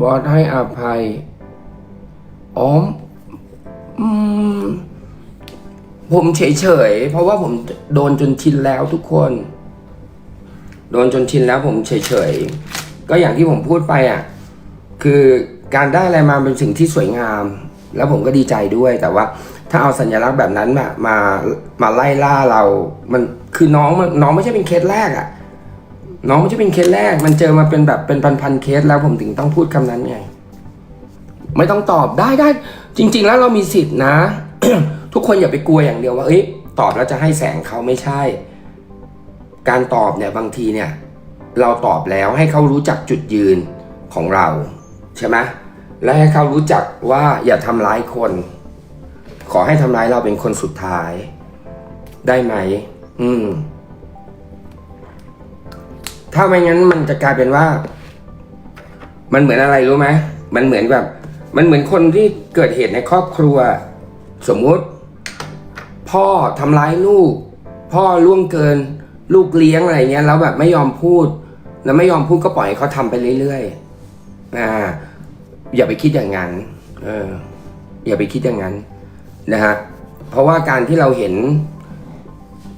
บอสให้อภัย อ๋ออืมผมเฉยๆ เพราะว่าผมโดนจนชินแล้วทุกคน โดนจนชินแล้วผมเฉยๆ ก็อย่างที่ผมพูดไปอะ คือการได้อะไรมาเป็นสิ่งที่สวยงาม แล้วผมก็ดีใจด้วย แต่ว่า ถ้าเอาสัญลักษณ์แบบนั้นมา มา มาไล่ล่าเรา มัน คือน้องน้องไม่ใช่เป็นเคสแรกอะ น้องไม่ใช่เป็นเคสแรก มันเจอมาเป็นแบบเป็นพันๆเคสแล้วผมถึงต้องพูดคำนั้นไง ไม่ต้องตอบได้ได้จริง ๆ แล้วเรามีสิทธินะ ทุกคนอย่าไปกลัวอย่างเดียวว่าเอ้ยตอบแล้วจะให้แสงเขาไม่ใช่ การตอบเนี่ยบางทีเนี่ย เราตอบแล้วให้เขารู้จักจุดยืนของเราใช่ไหมและให้เขารู้จักว่าอย่าทำร้ายคน ขอให้ทำร้ายเราเป็นคนสุดท้าย ได้ไหม อืม ถ้าไม่งั้นมันจะกลายเป็นว่า มันเหมือนอะไรรู้ไหมมันเหมือนแบบ มันเหมือนคนที่เกิดเหตุในครอบครัว สมมุติ พ่อทำร้ายลูก พ่อล่วงเกิน ลูกเลี้ยงอะไรเงี้ยแล้วแบบไม่ยอมพูด แล้วไม่ยอมพูดก็ปล่อยให้เขาทำไปเรื่อยๆอ่าอย่าไปคิดอย่างนั้น เออ อย่าไปคิดอย่างนั้นนะฮะเพราะว่าการที่เราเห็น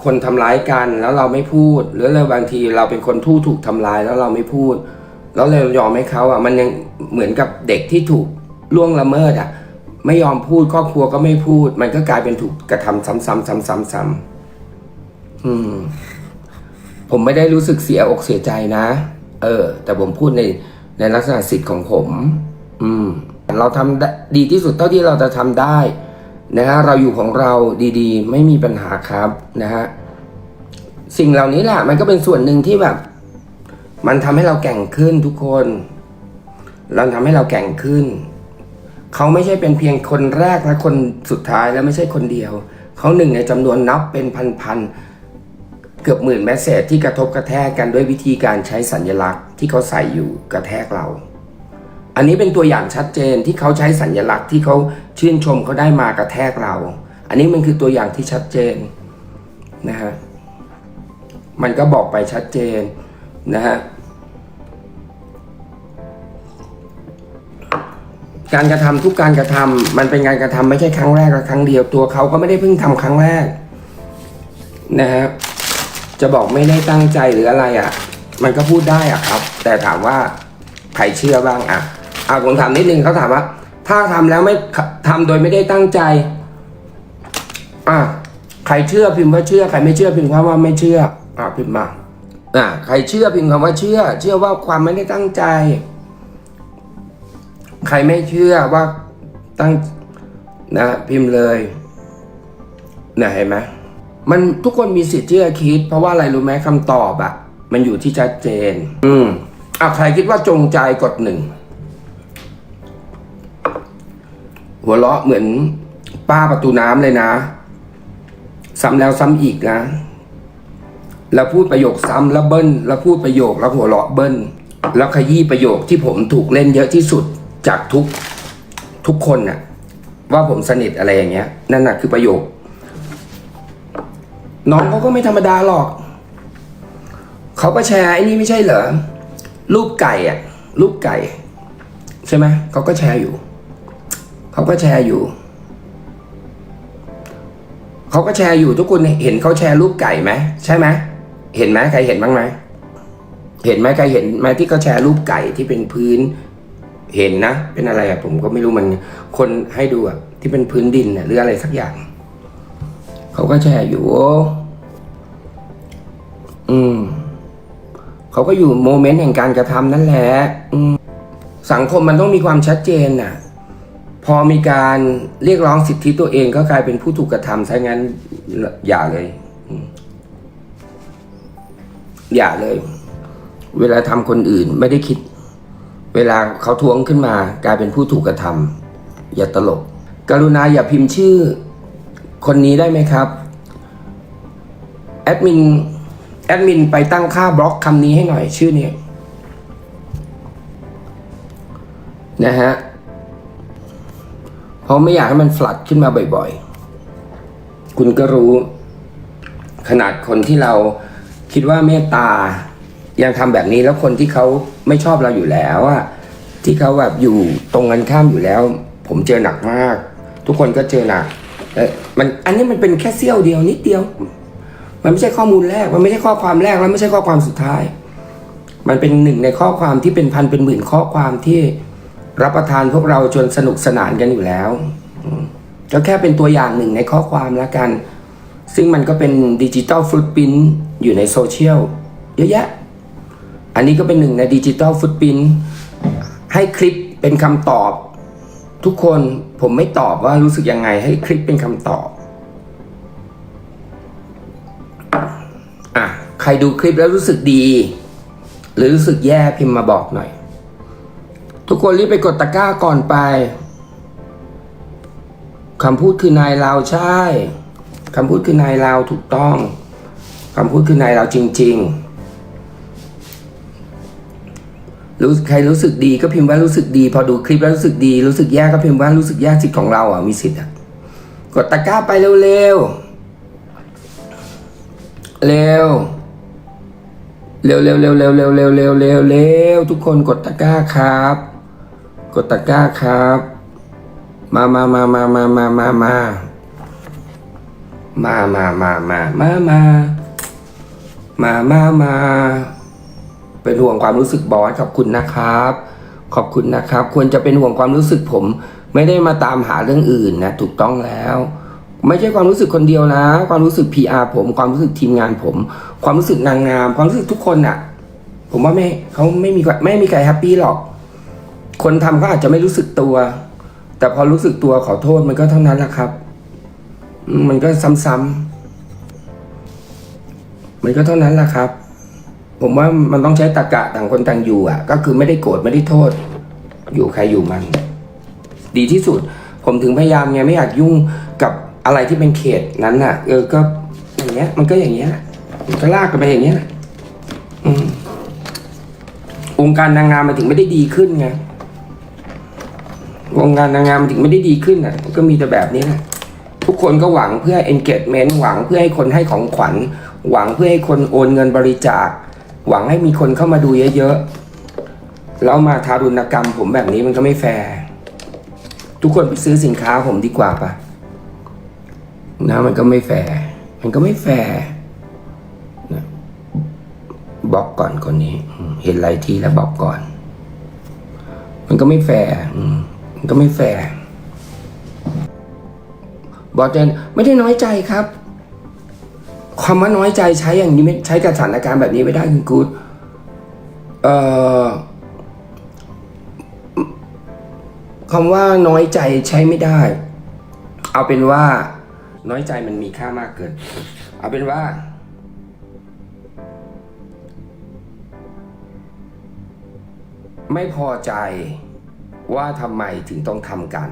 คนทำร้ายกันแล้วเราไม่พูด หรือเราบางทีเราเป็นคนทู่ถูกทำร้ายแล้วเราไม่พูด แล้วเรายอมให้เขาอะมันยังเหมือนกับเด็กที่ถูกล่วงละเมิดอะไม่ยอมพูดครอบครัวก็ไม่พูด มันก็กลายเป็นถูกกระทำซ้ำๆๆซ้ำๆอืม ผมไม่ได้รู้สึกเสียอกเสียใจนะ เออ แต่ผมพูดในในลักษณะสิทธิ์ของผม อืม เราทำได้ดีที่สุดเท่าที่เราจะทำได้ นะฮะเราอยู่ของเราดีๆ ไม่มีปัญหาครับนะฮะสิ่งเหล่านี้แหละมันก็เป็นส่วนหนึ่งที่แบบ มันทำให้เราแก่งขึ้นทุกคน เราทำให้เราแก่งขึ้น เขาไม่ใช่เป็นเพียงคนแรกและคนสุดท้ายและไม่ใช่คนเดียว เขาหนึ่งในจำนวนนับเป็นพันๆเกือบหมื่นแมสเซจที่กระทบกระแทกกันด้วยวิธีการใช้สัญลักษณ์ที่เขาใส่อยู่กระแทกเรา อันนี้เป็นตัวอย่างชัดเจนที่เขาใช้สัญลักษณ์ที่เขาชื่นชมเขาได้มากระแทกเรา อันนี้มันคือตัวอย่างที่ชัดเจนนะฮะมันก็บอกไปชัดเจนนะฮะการกระทำทุกการกระทำมันเป็นการกระทำไม่ใช่ครั้งแรกและครั้งเดียวตัวเขาก็ไม่ได้เพิ่งทำครั้งแรกนะฮะจะบอกไม่ได้ตั้งใจหรืออะไรอะ่ะ มันก็พูดได้อะครับ แต่ถามว่าใครเชื่อบ้างอะ อะผมถามนิดนึงเขาถามว่า ถ้าทำแล้วไม่ทำโดยไม่ได้ตั้งใจ อะใครเชื่อพิมพ์ว่าเชื่อใครไม่เชื่อพิมพ์ว่าไม่เชื่อ อะพิมพ์มาอะใครเชื่อพิมพ์คำว่าเชื่อ เชื่อว่าความไม่ได้ตั้งใจ ใครไม่เชื่อว่าตั้งนะพิมพ์เลยนะเห็นไหมมันทุกคนมีสิทธิ์ที่จะคิด เพราะว่าอะไรรู้ไหมคำตอบอะมันอยู่ที่ชัดเจน อืมอะใครคิดว่าจงใจกดหนึ่ง หัวเราะเหมือนป้าประตูน้ำเลยนะ ซ้ำแล้วซ้ำอีกนะ แล้วพูดประโยคซ้ำแล้วเบิ้ลแล้วพูดประโยคแล้วหัวเราะเบิ้ลแล้วขยี้ประโยคที่ผมถูกเล่นเยอะที่สุดจากทุกทุกคนน่ะ ว่าผมสนิทอะไรอย่างเงี้ย นั่นน่ะคือประโยค น้องเขาก็ไม่ธรรมดาหรอก เขาก็แชร์ไอ้นี่ไม่ใช่เหรอรูปไก่อะรูปไก่ ใช่ไหมเขาก็แชร์อยู่ เขาก็แชร์อยู่ เขาก็แชร์อยู่ทุกคนเห็นเขาแชร์รูปไก่ไหมใช่ไหมเห็นไหมใครเห็นบ้างไหมเห็นไหมใครเห็นไหมที่เขาแชร์รูปไก่ที่เป็นพื้น เห็นนะ เป็นอะไรอะผมก็ไม่รู้มันคนให้ดูอะที่เป็นพื้นดินหรืออะไรสักอย่าง เขาก็แชร์อยู่ อืมเขาก็อยู่โมเมนต์แห่งการกระทำนั่นแหละอืมสังคมมันต้องมีความชัดเจนน่ะ พอมีการเรียกร้องสิทธิตัวเองก็กลายเป็นผู้ถูกกระทำซะงั้นอย่าเลย อย่าเลย เวลาทำคนอื่นไม่ได้คิด เวลาเขาทวงขึ้นมา กลายเป็นผู้ถูกกระทำอย่าตลก กรุณาอย่าพิมพ์ชื่อ คนนี้ได้ไหมครับ แอดมินแอดมินไปตั้งค่าบล็อกคำนี้ให้หน่อยชื่อนี้นะฮะ ราะไม่อยากให้มันฟลัดขึ้นมาบ่อยๆ คุณก็รู้ ขนาดคนที่เราคิดว่าเมตตา ยังทำแบบนี้แล้วคนที่เขาไม่ชอบเราอยู่แล้วอะที่เขาแบบอยู่ตรงกันข้ามอยู่แล้ว ผมเจอหนักมาก ทุกคนก็เจอหนักเออมันอันนี้มันเป็นแค่เสี้ยวเดียวนิดเดียว มันไม่ใช่ข้อมูลแรก มันไม่ใช่ข้อความแรกแล้วไม่ใช่ข้อความสุดท้าย มันเป็นหนึ่งในข้อความที่เป็นพันเป็นหมื่นข้อความที่ รับประทานพวกเราจนสนุกสนานกันอยู่แล้วก็แค่เป็นตัวอย่างหนึ่งในข้อความแล้วกัน ซึ่งมันก็เป็นดิจิตอลฟุตพิ้นอยู่ในโซเชียลเยอะแยะ อันนี้ก็เป็นหนึ่งในดิจิตอลฟุตพิ้นให้คลิปเป็นคำตอบ ทุกคนผมไม่ตอบว่ารู้สึกยังไง ให้คลิปเป็นคำตอบอะใครดูคลิปแล้วรู้สึกดี หรือรู้สึกแย่พิมพ์มาบอกหน่อย ทุกคนรีบไปกดตะกร้าก่อนไปคำพูดคือนายเราใช่คำพูดคือนายเราถูกต้องคำพูดคือนายเราจริง ๆ รู้ใครรู้สึกดีก็พิมพ์ว่ารู้สึกดี พอดูคลิปแล้วรู้สึกดีรู้สึกแย่ก็พิมพ์ว่ารู้สึกแย่สิทธิ์ของเราอะมีสิทธิ์อะกดตะกร้าไปเร็วๆเร็วเร็วเร็วเร็วเร็วเร็วเร็วเร็วเร็วเร็วทุกคนกดตะกร้าครับ กดตะกร้าครับ มามามามามามามามามามามามามามามามามาเป็นห่วงความรู้สึกบอสขอบคุณนะครับ ขอบคุณนะครับ ควรจะเป็นห่วงความรู้สึกผม ไม่ได้มาตามหาเรื่องอื่นนะถูกต้องแล้ว ไม่ใช่ความรู้สึกคนเดียวนะ ความรู้สึก PR ผม ความรู้สึกทีมงานผม ความรู้สึกนางงาม ความรู้สึกทุกคนอะผมว่าไม่เขาไม่มีไม่มีใครแฮปปี้หรอก คนทำเขาอาจจะไม่รู้สึกตัว แต่พอรู้สึกตัวขอโทษมันก็เท่านั้นแหละครับ มันก็ซ้ำๆมันก็เท่านั้นแหละครับ ผมว่ามันต้องใช้ตรรกะต่างคนต่างอยู่อะ ก็คือไม่ได้โกรธไม่ได้โทษ อยู่ใครอยู่มัน ดีที่สุด ผมถึงพยายามไงไม่อยากยุ่งกับอะไรที่เป็นเขตนั้นน่ะ เออก็อย่างเงี้ย มันก็อย่างเงี้ยก็ลากกันไปอย่างเงี้ยน่ะอืมองค์การนางงามมันถึงไม่ได้ดีขึ้นไง วงการนางงามมันถึงไม่ได้ดีขึ้นอะก็มีแต่แบบนี้แหละทุกคนก็หวังเพื่อ engagement หวังเพื่อให้คนให้ของขวัญ หวังเพื่อให้คนโอนเงินบริจาค หวังให้มีคนเข้ามาดูเยอะๆแล้วมาทารุณกรรมผมแบบนี้มันก็ไม่แฟร์ทุกคนไปซื้อสินค้าผมดีกว่าปะนะมันก็ไม่แฟร์มันก็ไม่แฟร์นะบล็อกก่อนคนนี้ เห็นไรทีแล้วบอกก่อน มันก็ไม่แฟร์อืม มันก็ไม่แฟร์บอกเจนไม่ได้น้อยใจครับความว่าน้อยใจใช้อย่างนี้ไม่ใช้กับสถานการณ์แบบนี้ไม่ได้คุณกูดเอ่อคำว่าน้อยใจใช้ไม่ได้ เอาเป็นว่า น้อยใจมันมีค่ามากเกิน เอาเป็นว่า ไม่พอใจ ว่าทำไมถึงต้องทำกัน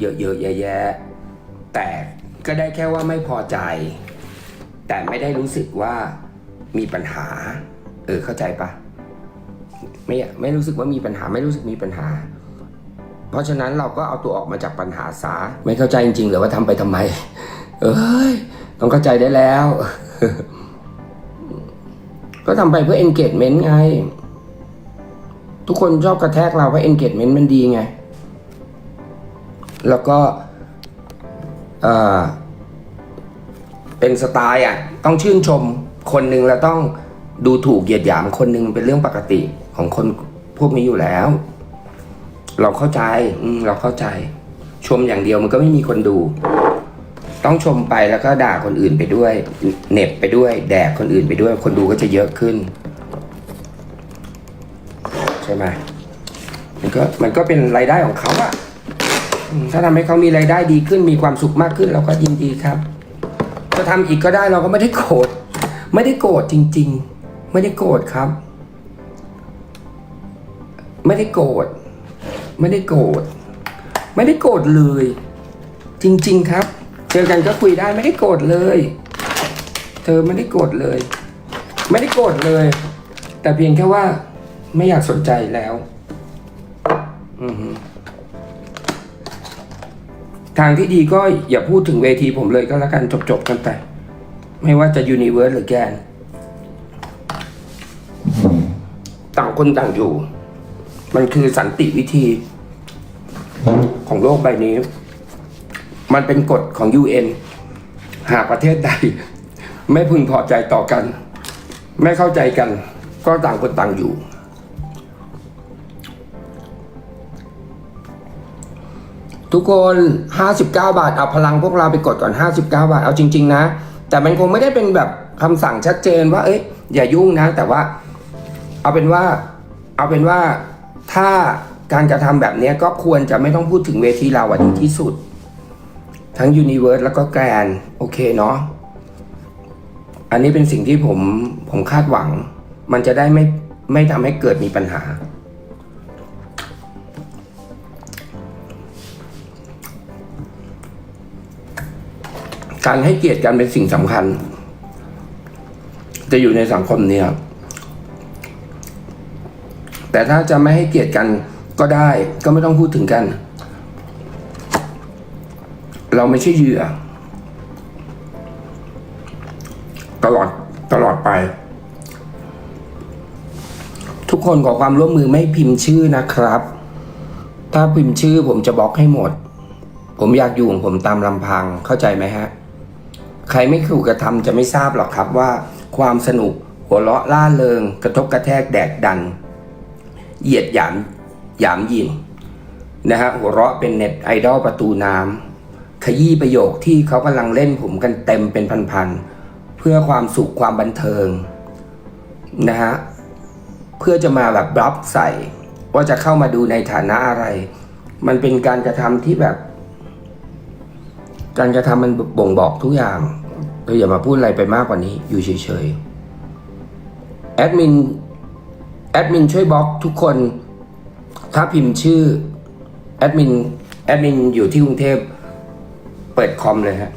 เยอะๆแยะๆแต่ก็ได้แค่ว่าไม่พอใจ แต่ไม่ได้รู้สึกว่ามีปัญหา เออเข้าใจปะไม่ไม่รู้สึกว่ามีปัญหาไม่รู้สึกมีปัญหา เพราะฉะนั้นเราก็เอาตัวออกมาจากปัญหาซาไม่เข้าใจจริงๆหรือว่าทำไปทำไม เอ้ยต้องเข้าใจได้แล้ว ก็ทำไปเพื่อ engagement ไง ทุกคนชอบกระแทกเราเพราะ engagement มันดีไง แล้วก็เอ่อเป็นสไตล์อะ ต้องชื่นชมคนหนึ่งแล้วต้องดูถูกเหยียดหยามคนหนึ่งเป็นเรื่องปกติของคนพวกนี้อยู่แล้ว เราเข้าใจอืมเราเข้าใจ ชมอย่างเดียวมันก็ไม่มีคนดู ต้องชมไปแล้วก็ด่าคนอื่นไปด้วยเน็บไปด้วย แดกคนอื่นไปด้วย คนดูก็จะเยอะขึ้น ใช่ไหมมันก็มันก็เป็นรายได้ของเขาอะถ้าทำให้เขามีรายได้ดีขึ้นมีความสุขมากขึ้นเราก็ยินดีครับ จะทำอีกก็ได้เราก็ไม่ได้โกรธไม่ได้โกรธจริง ๆ ไม่ได้โกรธครับ ไม่ได้โกรธไม่ได้โกรธไม่ได้โกรธเลย จริง ๆ ครับ เจอกันก็คุยได้ไม่ได้โกรธเลย เธอไม่ได้โกรธเลย ไม่ได้โกรธเลย แต่เพียงแค่ว่า ไม่อยากสนใจแล้ว อือฮึทางที่ดีก็อย่าพูดถึงเวทีผมเลยก็แล้วกันจบๆกันไป ไม่ว่าจะยูนิเวิร์สหรือแกน ต่างคนต่างอยู่ มันคือสันติวิธี ของโลกใบนี้ มันเป็นกฎของ UN หากประเทศใด ไม่พึงพอใจต่อกัน ไม่เข้าใจกัน ก็ต่างคนต่างอยู่ ทุกคน 59 บาท เอาพลังพวกเราไปกดก่อน 59 บาท เอาจริง ๆ นะ แต่มันคงไม่ได้เป็นแบบคำสั่งชัดเจนว่า เอ้ย อย่ายุ่งนะ แต่ว่า เอาเป็นว่า เอาเป็นว่า ถ้าการกระทำแบบเนี้ยก็ควรจะไม่ต้องพูดถึงเวทีเราอะดีที่สุด ทั้ง Universe แล้วก็แกรนโอเคเนาะ อันนี้เป็นสิ่งที่ผม ผมคาดหวัง มันจะได้ไม่ ไม่ทำให้เกิดมีปัญหา การให้เกียรติกันเป็นสิ่งสำคัญ จะอยู่ในสังคมเนี่ยแต่ถ้าจะไม่ให้เกียรติกันก็ได้ ก็ไม่ต้องพูดถึงกัน เราไม่ใช่เหยื่อ ตลอดตลอดไป ทุกคนขอความร่วมมือไม่พิมพ์ชื่อนะครับ ถ้าพิมพ์ชื่อผมจะบล็อกให้หมด ผมอยากอยู่ของผมตามลำพังเข้าใจไหมฮะ ใครไม่ถูกกระทำจะไม่ทราบหรอกครับว่า ความสนุกหัวเราะล่าเริง กระทบกระแทกแดกดัน เหยียดหยามหยามยิงนะฮะหัวเราะเป็นเน็ตไอดอลประตูน้ำขยี้ประโยคที่เขากำลังเล่นผมกันเต็มเป็นพันๆเพื่อความสุขความบันเทิงนะฮะเพื่อจะมาแบบบล็อกใส่ว่าจะเข้ามาดูในฐานะอะไร มันเป็นการกระทำที่แบบ การกระทำมันบ่งบอกทุกอย่างเราอย่ามาพูดอะไรไปมากกว่านี้ อยู่เฉยๆแอดมินแอดมินช่วยบล็อกทุกคน ถ้าพิมพ์ชื่อแอดมินแอดมินอยู่ที่กรุงเทพเปิดคอมเลยฮะ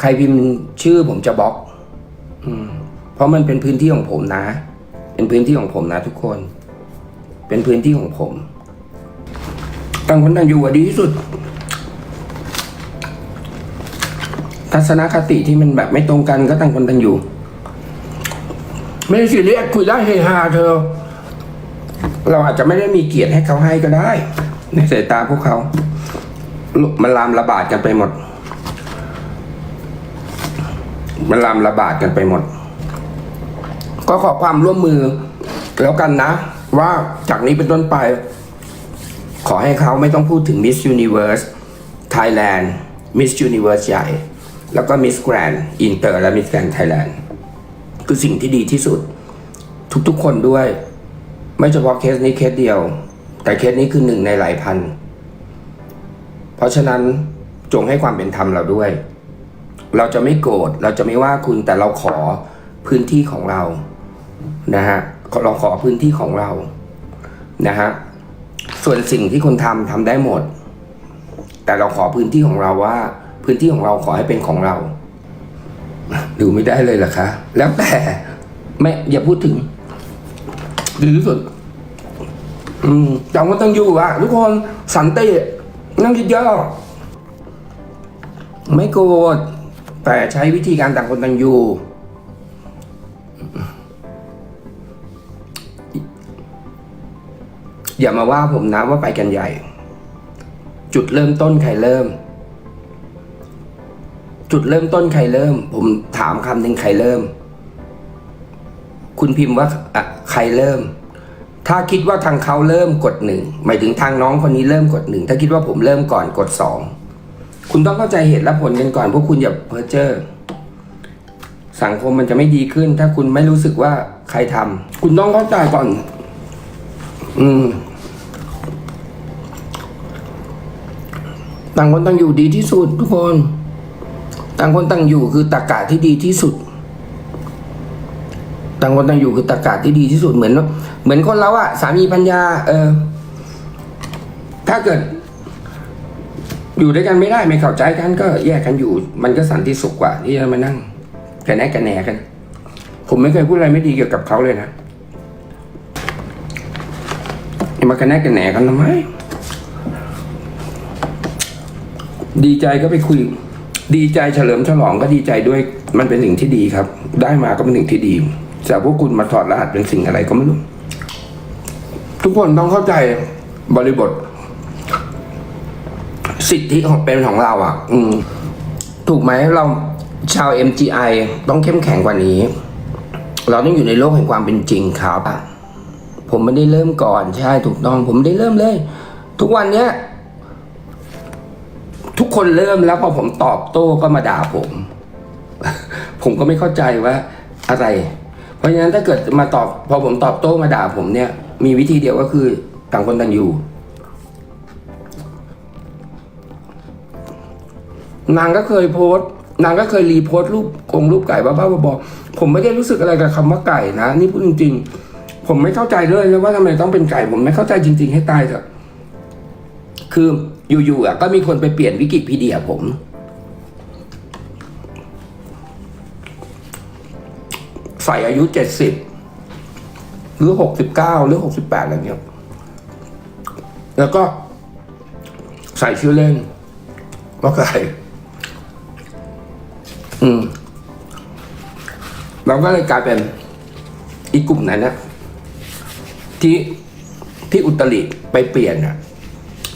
ใครพิมพ์ชื่อผมจะบล็อกอืมเพราะมันเป็นพื้นที่ของผมนะ เป็นพื้นที่ของผมนะทุกคน เป็นพื้นที่ของผมต่างคนต่างอยู่ดีที่สุด ทัศนคติที่มันแบบไม่ตรงกันก็ต่างคนต่างอยู่ ไม่ได้ซีเรียสคุยได้เฮฮาเธอ เราอาจจะไม่ได้มีเกียรติให้เขาให้ก็ได้ ในสายตาพวกเขา มันลามระบาดกันไปหมด มันลามระบาดกันไปหมด ก็ขอความร่วมมือแล้วกันนะ ว่าจากนี้เป็นต้นไป ขอให้เขาไม่ต้องพูดถึง Miss Universe Thailand Miss Universe ใหญ่ แล้วก็ Miss Grand Inter และ Miss Grand Thailand คือสิ่งที่ดีที่สุด ทุกๆคนด้วย ไม่เฉพาะเคสนี้เคสเดียว แต่เคสนี้คือหนึ่งในหลายพัน เพราะฉะนั้นจงให้ความเป็นธรรมเราด้วย เราจะไม่โกรธเราจะไม่ว่าคุณแต่เราขอพื้นที่ของเรานะฮะเราขอพื้นที่ของเรานะฮะส่วนสิ่งที่คุณทำทำได้หมด แต่เราขอพื้นที่ของเราว่า พื้นที่ของเราขอให้เป็นของเรา ดูไม่ได้เลยเหรอคะ แล้วแต่ไม่อย่าพูดถึงดีที่สุดอืมจำก็ต้องอยู่อะทุกคนสันตินั่งคิดเยอะไม่โกรธแต่ใช้วิธีการต่างคนต่างอยู่ อย่ามาว่าผมนะว่าไปกันใหญ่ จุดเริ่มต้นใครเริ่ม จุดเริ่มต้นใครเริ่ม ผมถามคำหนึ่งใครเริ่ม คุณพิมพ์ว่าอะใครเริ่ม ถ้าคิดว่าทางเขาเริ่มกดหนึ่งหมายถึงทางน้องคนนี้เริ่มกดหนึ่งถ้าคิดว่าผมเริ่มก่อนกดสองคุณต้องเข้าใจเหตุและผลกันก่อนพวกคุณอย่าเพ้อเจ้อสังคมมันจะไม่ดีขึ้น ถ้าคุณไม่รู้สึกว่าใครทำคุณต้องเข้าใจก่อน อืมต่างคนต่างอยู่ดีที่สุดทุกคน ต่างคนต่างอยู่คือตรกกะที่ดีที่สุด ต่างคนต่างอยู่คือตรกกะที่ดีที่สุดเหมือน เหมือนคนเราอะสามีปัญญา เออ ถ้าเกิด อยู่ด้วยกันไม่ได้ไม่เข้าใจกันก็แยกกันอยู่ มันก็สันติสุขกว่า ที่จะมานั่งกันแนกันแหนกัน ผมไม่เคยพูดอะไรไม่ดีเกี่ยวกับเขาเลยนะอย่ามากันแนกันแหนกันทำไมดีใจก็ไปคุย ดีใจเฉลิมฉลองก็ดีใจด้วยมันเป็นสิ่งที่ดีครับ ได้มาก็เป็นสิ่งที่ดีแต่พวกคุณมาถอดรหัสเป็นสิ่งอะไรก็ไม่รู้ ทุกคนต้องเข้าใจบริบท สิทธิของเป็นของเราอะ อืม ถูกไหมเราชาว MGI ต้องเข้มแข็งกว่านี้ เราต้องอยู่ในโลกแห่งความเป็นจริงครับผมไม่ได้เริ่มก่อนใช่ถูกต้อง ผมไม่ได้เริ่มเลย ทุกวันเนี้ย คนเริ่มแล้วพอผมตอบโต้ก็มาด่าผม ผมก็ไม่เข้าใจว่าอะไร เพราะฉะนั้นถ้าเกิดมาตอบพอผมตอบโต้มาด่าผมเนี่ย มีวิธีเดียวก็คือต่างคนต่างอยู่ นางก็เคยโพสต์นางก็เคยรีโพสต์รูปกงรูปไก่บ้าๆบอๆผมไม่ได้รู้สึกอะไรกับคำว่าไก่นะ นี่พูดจริง ๆ ผมไม่เข้าใจเลยนะว่าทำไมต้องเป็นไก่ ผมไม่เข้าใจจริง ๆ ให้ตายเถอะคือ อยู่ๆอะก็มีคนไปเปลี่ยนวิกิพีเดียผม ใส่อายุเจ็ดสิบหรือหกสิบเก้าหรือหกสิบแปดอะไรเงี้ย แล้วก็ใส่ชื่อเล่นว่าไก่อืมเราก็เลยกลายเป็นอีกกลุ่มนั้นนะที่ที่อุตริไปเปลี่ยนอะ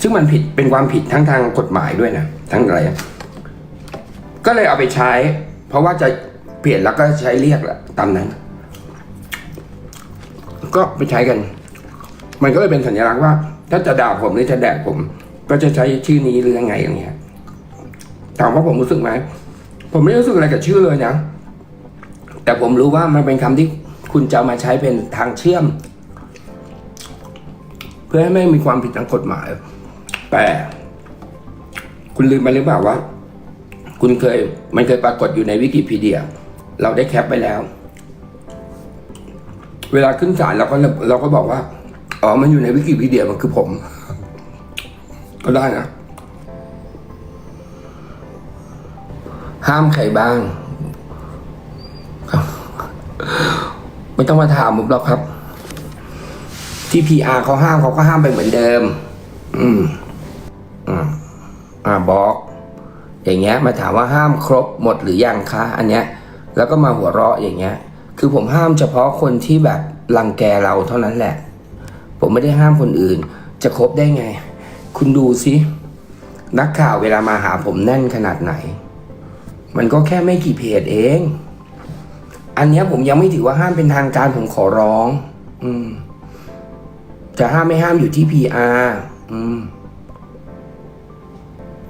ซึ่งมันผิดเป็นความผิดทั้งทางกฎหมายด้วยนะทั้งอะไร ก็เลยเอาไปใช้ เพราะว่าจะเปลี่ยนแล้วก็ใช้เรียกแหละตามนั้น ก็ไปใช้กัน มันก็เลยเป็นสัญลักษณ์ว่า ถ้าจะด่าผมหรือจะแดกผม ก็จะใช้ชื่อนี้หรือยังไงอย่างเงี้ยถามว่าผมรู้สึกไหมผมไม่รู้สึกอะไรกับชื่อเลยนะแต่ผมรู้ว่ามันเป็นคำที่คุณจะมาใช้เป็นทางเชื่อม เพื่อให้ไม่มีความผิดทางกฎหมาย แต่คุณลืมไปหรือเปล่าว่า คุณเคย มันเคยปรากฏอยู่ในวิกิพีเดีย เราได้แคปไปแล้ว เวลาขึ้นศาลเราก็เราก็บอกว่า อ๋อ มันอยู่ในวิกิพีเดียมันคือผม ก็ได้นะ ห้ามใครบ้าง ไม่ต้องมาถามผมหรอกครับ ที่พีอาร์เขาห้ามเขาก็ห้ามไปเหมือนเดิม อืม อ่าอ่าบอก อย่างเงี้ย มาถามว่าห้ามครบหมดหรือยังคะ อันเนี้ย แล้วก็มาหัวเราะอย่างเงี้ย คือผมห้ามเฉพาะคนที่แบบรังแกเราเท่านั้นแหละ ผมไม่ได้ห้ามคนอื่น จะครบได้ไง คุณดูสินักข่าวเวลามาหาผมแน่นขนาดไหน มันก็แค่ไม่กี่เพจเอง อันเนี้ยผมยังไม่ถือว่าห้ามเป็นทางการผมขอร้อง อืม จะห้ามไม่ห้ามอยู่ที่ PR อืม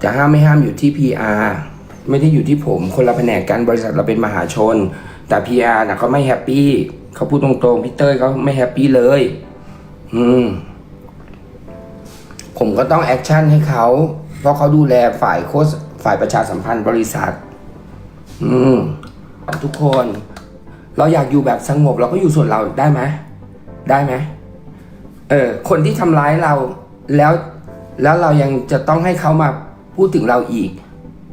จะห้ามไม่ห้ามอยู่ที่ PR ไม่ได้อยู่ที่ผมคนละแผนกกันบริษัทเราเป็นมหาชน แต่ PR นะเขาไม่แฮปปี้เขาพูดตรงๆพี่เต้ยเขาไม่แฮปปี้เลย อืม ผมก็ต้องแอคชั่นให้เขาเพราะเขาดูแลฝ่ายโค้ชฝ่ายประชาสัมพันธ์บริษัท อืม ทุกคน เราอยากอยู่แบบสงบเราก็อยู่ส่วนเราได้ไหมได้ไหมเออ คนที่ทำร้ายเราแล้วแล้วเรายังจะต้องให้เขามา พูดถึงเราอีก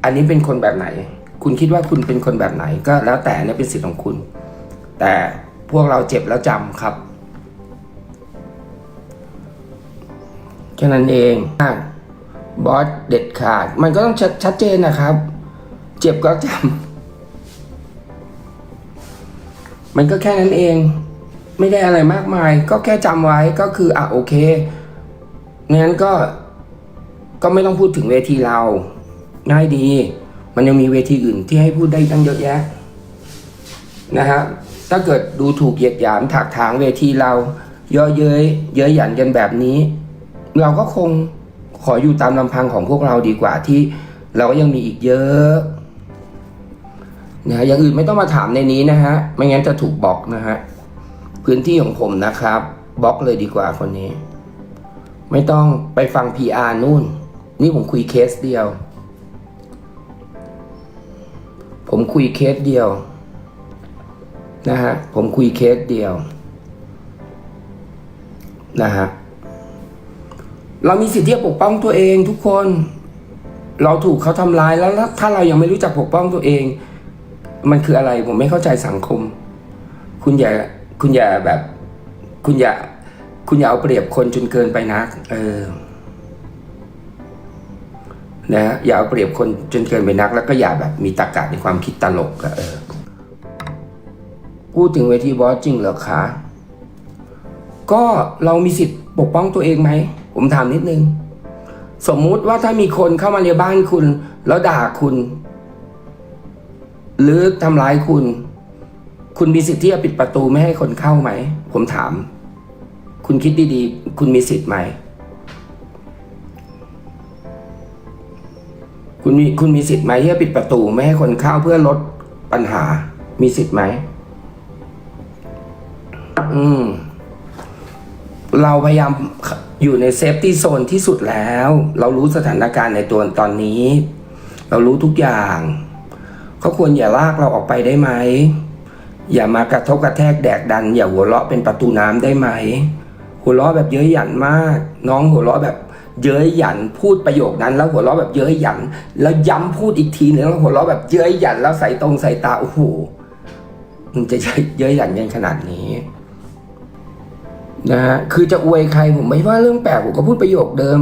อันนี้เป็นคนแบบไหน คุณคิดว่าคุณเป็นคนแบบไหน ก็แล้วแต่เนี่ยเป็นสิทธิ์ของคุณ แต่พวกเราเจ็บแล้วจำครับแค่นั้นเองบอสเด็ดขาด มันก็ต้องชัดชัดเจนนะครับ เจ็บก็จำมันก็แค่นั้นเอง ไม่ได้อะไรมากมาย ก็แค่จำไว้ก็คืออะโอเคงั้นก็ ก็ไม่ต้องพูดถึงเวทีเราง่ายดี มันยังมีเวทีอื่นที่ให้พูดได้ตั้งเยอะแยะนะฮะถ้าเกิดดูถูกเหยียดหยามถักถางเวทีเราเย่อเย้ยเย้ยหยันกันแบบนี้ เราก็คงขออยู่ตามลำพังของพวกเราดีกว่าที่เราก็ยังมีอีกเยอะนะฮะอย่างอื่นไม่ต้องมาถามในนี้นะฮะ ไม่งั้นจะถูกบล็อกนะฮะ พื้นที่ของผมนะครับบล็อกเลยดีกว่าคนนี้ ไม่ต้องไปฟัง PR นู่น นี่ผมคุยเคสเดียว ผมคุยเคสเดียวนะฮะผมคุยเคสเดียวนะฮะเรามีสิทธิ์ที่จะปกป้องตัวเองทุกคน เราถูกเขาทำร้ายแล้วถ้าเรายังไม่รู้จักปกป้องตัวเอง มันคืออะไรผมไม่เข้าใจสังคม คุณอย่าคุณอย่าแบบ คุณอย่าคุณอย่าเอาเปรียบคนจนเกินไปนัก เออ นะอย่าเอาเปรียบคนจนเกินไปนัก แล้วก็อย่าแบบมีตรรกะในความคิดตลกอะเออพูดถึงเวทีบอสจริงเหรอคะก็เรามีสิทธิ์ปกป้องตัวเองไหม ผมถามนิดนึง สมมุติว่าถ้ามีคนเข้ามาในบ้านคุณ แล้วด่าคุณ หรือทำร้ายคุณ คุณมีสิทธิ์ที่จะปิดประตูไม่ให้คนเข้าไหม ผมถาม คุณคิดดีๆ คุณมีสิทธิ์ไหม คุณมีคุณมีสิทธิ์ไหมที่จะปิดประตูไม่ให้คนเข้าเพื่อลดปัญหา มีสิทธิ์ไหม อืม เราพยายามอยู่ในเซฟตี้โซนที่สุดแล้ว เรารู้สถานการณ์ในตัวตอนนี้ เรารู้ทุกอย่างเขาควรอย่าลากเราออกไปได้ไหม อย่ามากระทบกระแทกแดกดัน อย่าหัวเราะเป็นประตูน้ำได้ไหม หัวเราะแบบเย้ยหยันมาก น้องหัวเราะแบบ เย้ยหยันพูดประโยคนั้น แล้วหัวเราะแบบเย้ยหยัน แล้วย้ำพูดอีกทีหนึ่งแล้วหัวเราะแบบเย้ยหยันแล้วใส่ตรงใส่ตาโอ้โหมันจะเย้ยหยันกันขนาดนี้นะฮะคือจะอวยใครผมไม่ว่าเรื่องแปลกผมก็พูดประโยคเดิม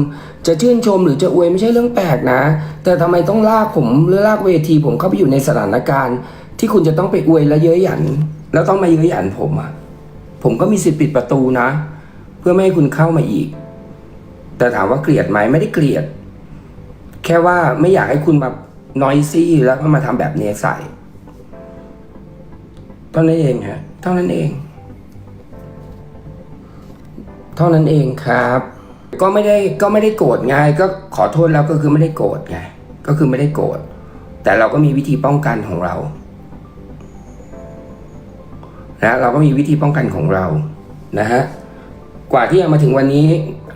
จะชื่นชมหรือจะอวยไม่ใช่เรื่องแปลกนะ แต่ทำไมต้องลากผมหรือลากเวทีผมเข้าไปอยู่ในสถานการณ์ ที่คุณจะต้องไปอวยและเย้ยหยัน แล้วต้องมาเย้ยหยันผมอะผมก็มีสิทธิ์ปิดประตูนะ เพื่อไม่ให้คุณเข้ามาอีก แต่ถามว่าเกลียดไหมไม่ได้เกลียด แค่ว่าไม่อยากให้คุณมาน้อยซี่แล้วก็มาทำแบบนี้ใส่เท่านั้นเองฮะเท่านั้นเอง เท่านั้นเองครับ ก็ไม่ได้ก็ไม่ได้โกรธไงก็ขอโทษแล้วก็คือไม่ได้โกรธไงก็คือไม่ได้โกรธแต่เราก็มีวิธีป้องกันของเรานะเราก็มีวิธีป้องกันของเรานะฮะกว่าที่จะมาถึงวันนี้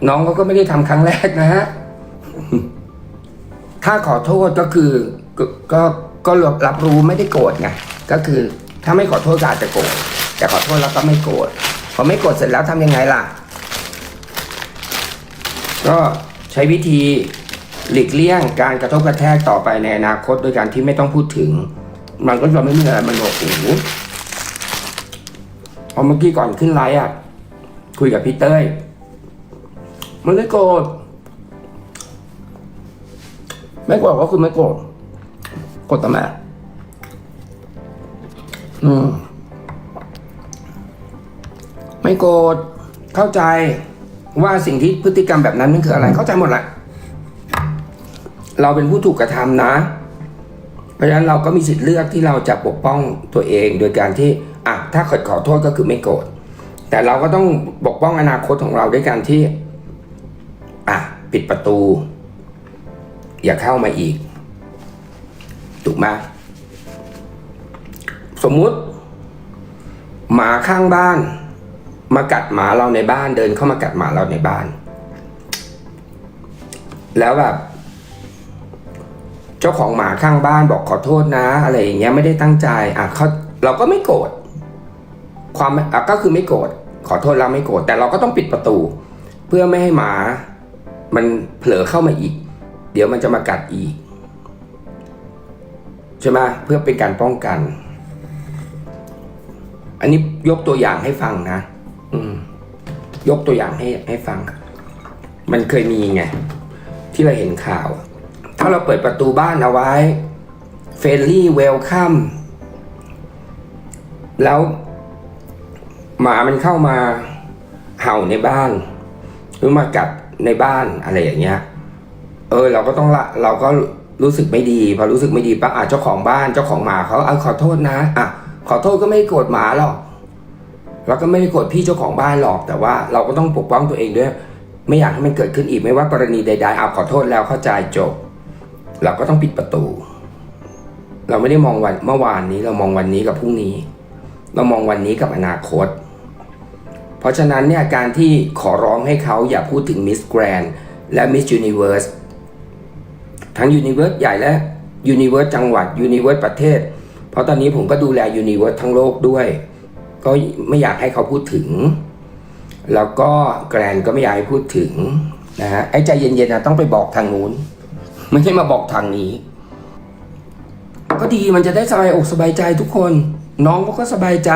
น้องเขาก็ไม่ได้ทำครั้งแรกนะฮะ ถ้าขอโทษก็คือ ก็ก็รับรู้ไม่ได้โกรธไงก็คือถ้าไม่ขอโทษก็อาจจะโกรธแต่ขอโทษแล้วก็ไม่โกรธพอไม่โกรธเสร็จแล้วทำยังไงล่ะ ก็ใช้วิธีหลีกเลี่ยงการกระทบกระแทกต่อไปในอนาคตโดยการที่ไม่ต้องพูดถึง มันก็จะไม่มีอะไรมันโอ้โหพอเมื่อกี้ก่อนขึ้นไลฟ์อะ คุยกับพี่เต้ย มันไม่โกรธไม่โกรธก็คือไม่โกรธโกรธทำไมอะอืมไม่โกรธเข้าใจว่าสิ่งที่พฤติกรรมแบบนั้นมันคืออะไร เข้าใจหมดแหละเราเป็นผู้ถูกกระทำนะ เพราะฉะนั้นเราก็มีสิทธิ์เลือกที่เราจะปกป้องตัวเอง โดยการที่อะถ้าเกิดขอโทษก็คือไม่โกรธแต่เราก็ต้องปกป้องอนาคตของเราด้วยการที่อะ ปิดประตู อย่าเข้ามาอีก ถูกไหมสมมุติ หมาข้างบ้าน มากัดหมาเราในบ้านเดินเข้ามากัดหมาเราในบ้าน แล้วแบบเจ้าของหมาข้างบ้านบอกขอโทษนะ อะไรอย่างเงี้ยไม่ได้ตั้งใจอะเขาเราก็ไม่โกรธความอะก็คือไม่โกรธขอโทษเราไม่โกรธแต่เราก็ต้องปิดประตู เพื่อไม่ให้หมา มันเผลอเข้ามาอีก เดี๋ยวมันจะมากัดอีกใช่ไหมเพื่อเป็นการป้องกัน อันนี้ยกตัวอย่างให้ฟังนะอืม ยกตัวอย่างให้ให้ฟัง มันเคยมีไงที่เราเห็นข่าว ถ้าเราเปิดประตูบ้านเอาไว้เฟรนลี่เวลคัมแล้วหมามันเข้ามาเห่าในบ้าน หรือมากัด ในบ้านอะไรอย่างเงี้ย เออ เราก็ต้องละเราก็รู้สึกไม่ดีพอรู้สึกไม่ดีปั๊บอะเจ้าของบ้านเจ้าของหมาเขาเอาขอโทษนะอะขอโทษก็ไม่โกรธหมาหรอกเราก็ไม่ได้โกรธพี่เจ้าของบ้านหรอกแต่ว่าเราก็ต้องปกป้องตัวเองด้วย ไม่อยากให้มันเกิดขึ้นอีกไม่ว่ากรณีใดๆเอาขอโทษแล้วเข้าใจจบ เราก็ต้องปิดประตู เราไม่ได้มองวันเมื่อวานนี้ เรามองวันนี้กับพรุ่งนี้ เรามองวันนี้กับอนาคต เพราะฉะนั้นเนี่ยการที่ขอร้องให้เขาอย่าพูดถึงมิสแกรนและมิสยูนิเวิร์สทั้งยูนิเวิร์สใหญ่และยูนิเวิร์สจังหวัดยูนิเวิร์สประเทศ เพราะตอนนี้ผมก็ดูแลยูนิเวิร์สทั้งโลกด้วย ก็ไม่อยากให้เขาพูดถึง แล้วก็แกรนก็ไม่อยากให้พูดถึงนะฮะไอ้ใจเย็นๆนะต้องไปบอกทางนู้น ไม่ใช่มาบอกทางนี้ ก็ดีมันจะได้สบายอกสบายใจทุกคน น้องเขาก็สบายใจ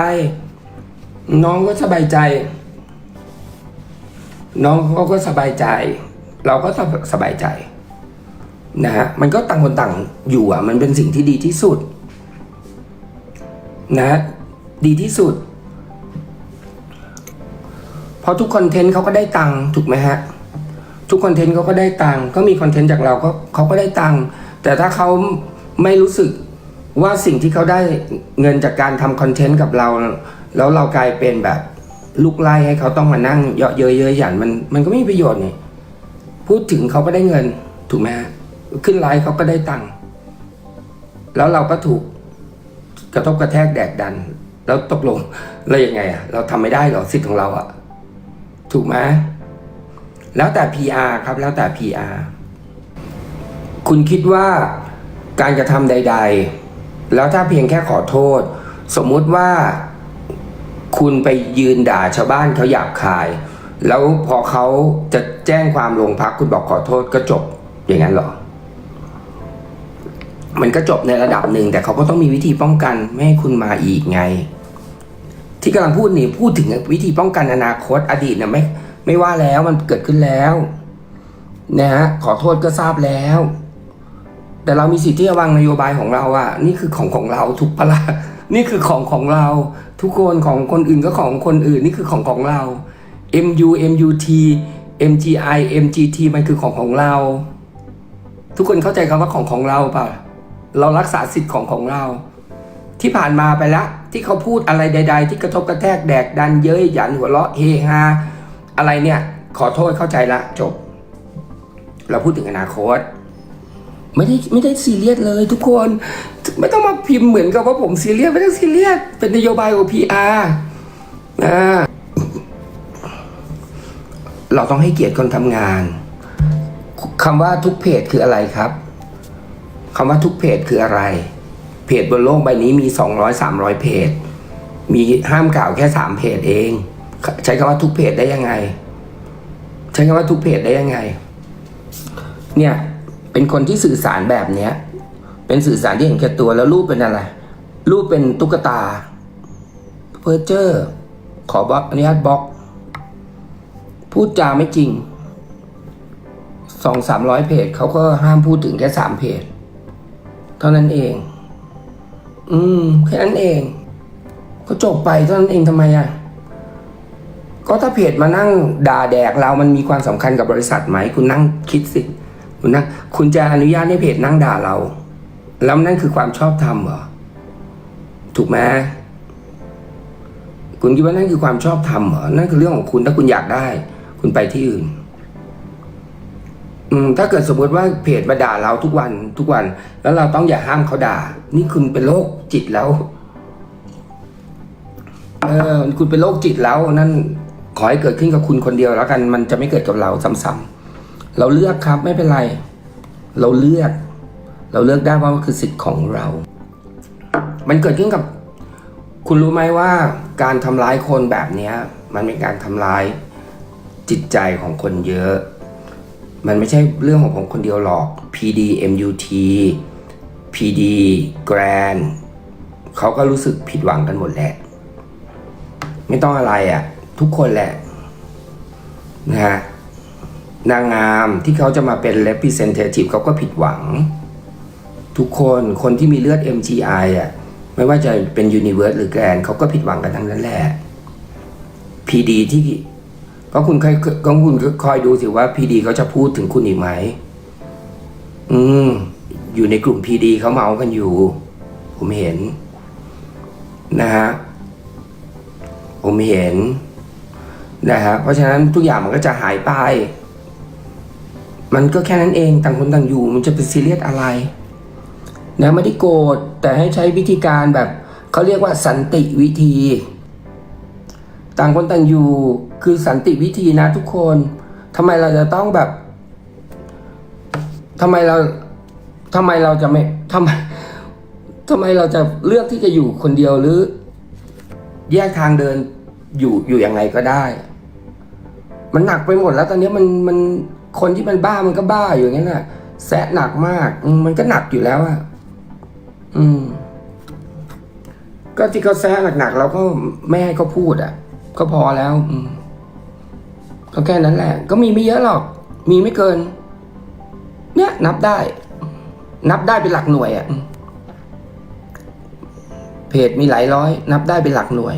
น้องก็สบายใจ น้องเขาก็สบายใจ เราก็สบายใจนะฮะมันก็ต่างคนต่างอยู่อะ มันเป็นสิ่งที่ดีที่สุด นะ ดีที่สุด เพราะทุกคอนเทนต์เขาก็ได้ตังค์ถูกไหมฮะ ทุกคอนเทนต์เขาก็ได้ตังค์ก็มีคอนเทนต์จากเราก็เขาก็ได้ตังค์แต่ถ้าเขาไม่รู้สึกว่าสิ่งที่เขาได้เงินจากการทำคอนเทนต์กับเรา แล้วเรากลายเป็นแบบลูกไล่ให้เขาต้องมานั่งเยาะเย้ยเย้ยหยันมันมันก็ไม่มีประโยชน์นี่พูดถึงเขาก็ได้เงินถูกไหมฮะขึ้นไลฟ์เขาก็ได้ตังค์แล้วเราก็ถูกกระทบกระแทกแดกดัน แล้วตกลงเรายังไงอะเราทำไม่ได้หรอสิทธิ์ของเราอะถูกไหมแล้วแต่ PR ครับแล้วแต่ PR คุณคิดว่าการกระทำใด ๆ แล้วถ้าเพียงแค่ขอโทษ สมมุติว่า คุณไปยืนด่าชาวบ้านเขาหยาบคาย แล้วพอเขาจะแจ้งความลงพักคุณบอกขอโทษก็จบอย่างนั้นเหรอ มันก็จบในระดับหนึ่งแต่เขาก็ต้องมีวิธีป้องกันไม่ให้คุณมาอีกไง ที่กำลังพูดนี่พูดถึงวิธีป้องกันอนาคตอดีตเนี่ยไม่ไม่ว่าแล้วมันเกิดขึ้นแล้วนะฮะขอโทษก็ทราบแล้ว แต่เรามีสิทธิ์ที่จะวางนโยบายของเราอะนี่คือของของเราทุกปะละ นี่คือของของเรา ทุกคนของคนอื่นก็ของคนอื่น นี่คือของของเรา MU MUT MGI MGT มันคือของของเรา ทุกคนเข้าใจคำว่าของของเราป่ะ เรารักษาสิทธิ์ของของเรา ที่ผ่านมาไปแล้วที่เขาพูดอะไรใด ๆ ที่กระทบกระแทกแดกดันเย้ยหยันหัวเราะเฮฮาอะไรเนี่ย ขอโทษเข้าใจละจบ เราพูดถึงอนาคต ไม่ได้ไม่ได้ซีเรียสเลยทุกคน ไม่ต้องมาพิมพ์เหมือนกับว่าผมซีเรียสไม่ต้องซีเรียสเป็นนโยบายของ PR นะเราต้องให้เกียรติคนทำงานคำว่าทุกเพจคืออะไรครับคำว่าทุกเพจคืออะไร เพจบนโลกใบนี้มี 200 300 เพจ มีห้ามกล่าวแค่ 3 เพจเอง ใช้คำว่าทุกเพจได้ยังไง ใช้คำว่าทุกเพจได้ยังไง เนี่ย เป็นคนที่สื่อสารแบบเนี้ย เป็นสื่อสารที่เห็นแก่ตัวแล้วรูปเป็นอะไร รูปเป็นตุ๊กตา เพอร์เจอร์ ขอบล็อกอนุญาตบล็อก พูดจาไม่จริงสองสามร้อยเพจเขาก็ห้ามพูดถึงแค่สามเพจ เท่านั้นเอง อืม แค่นั้นเอง ก็จบไปเท่านั้นเองทำไมอะ ก็ถ้าเพจมานั่งด่าแดกเรามันมีความสำคัญกับบริษัทไหม คุณนั่งคิดสิ คุณนั่งคุณจะอนุญาตให้เพจนั่งด่าเรา แล้วนั่นคือความชอบธรรมเหรอ ถูกไหมคุณคิดว่านั่นคือความชอบธรรมเหรอ นั่นคือเรื่องของคุณถ้าคุณอยากได้ คุณไปที่อื่นถ้าเกิดสมมติว่าเพจมาด่าเราทุกวันทุกวัน แล้วเราต้องอย่าห้ามเขาด่า นี่คุณเป็นโรคจิตแล้ว เออ คุณเป็นโรคจิตแล้ว นั่นขอให้เกิดขึ้นกับคุณคนเดียวแล้วกัน มันจะไม่เกิดกับเราซ้ำๆเราเลือกครับไม่เป็นไร เราเลือก เราเลือกได้ว่ามันคือสิทธิ์ของเรา มันเกิดขึ้นกับ คุณรู้ไหมว่าการทำร้ายคนแบบนี้มันเป็นการทำร้ายจิตใจของคนเยอะ มันไม่ใช่เรื่องของผมคนเดียวหรอก PD MUT PD Grand เขาก็รู้สึกผิดหวังกันหมดแหละ ไม่ต้องอะไรอะ่ะ ทุกคนแหละนะฮะนางงามที่เขาจะมาเป็น representative เขาก็ผิดหวัง ทุกคนคนที่มีเลือด MGI อะไม่ว่าจะเป็น Universe หรือ Grand เขาก็ผิดหวังกันทั้งนั้นแหละ PD ที่ก็คุณค่อยก็คุณคอยดูสิว่า PD เขาจะพูดถึงคุณอีกไหม อืม อยู่ในกลุ่ม PD เขาเมากันอยู่ ผมเห็น นะฮะผมเห็น นะฮะเพราะฉะนั้นทุกอย่างมันก็จะหายไป มันก็แค่นั้นเองต่างคนต่างอยู่ มันจะเป็นซีเรียสอะไร นะไม่ได้โกรธแต่ให้ใช้วิธีการแบบเขาเรียกว่าสันติวิธี ต่างคนต่างอยู่คือสันติวิธีนะทุกคนทำไมเราจะต้องแบบทำไมเราทำไมเราจะไม่ทำไมทำไมเราจะเลือกที่จะอยู่คนเดียวหรือ แยกทางเดินอยู่อยู่ยังไงก็ได้ มันหนักไปหมดแล้ว ตอนนี้มันมันคนที่มันบ้ามันก็บ้าอยู่อย่างนั้นน่ะแสะหนักมากมมันก็หนักอยู่แล้วอะ อืม ก็ที่เขาแซะหนักๆเราก็ไม่ให้เขาพูดอะ ก็พอแล้ว อืมก็แค่นั้นแหละ ก็มีไม่เยอะหรอก มีไม่เกิน เนี่ย นับได้ นับได้เป็นหลักหน่วยอะเพจมีหลายร้อย นับได้เป็นหลักหน่วย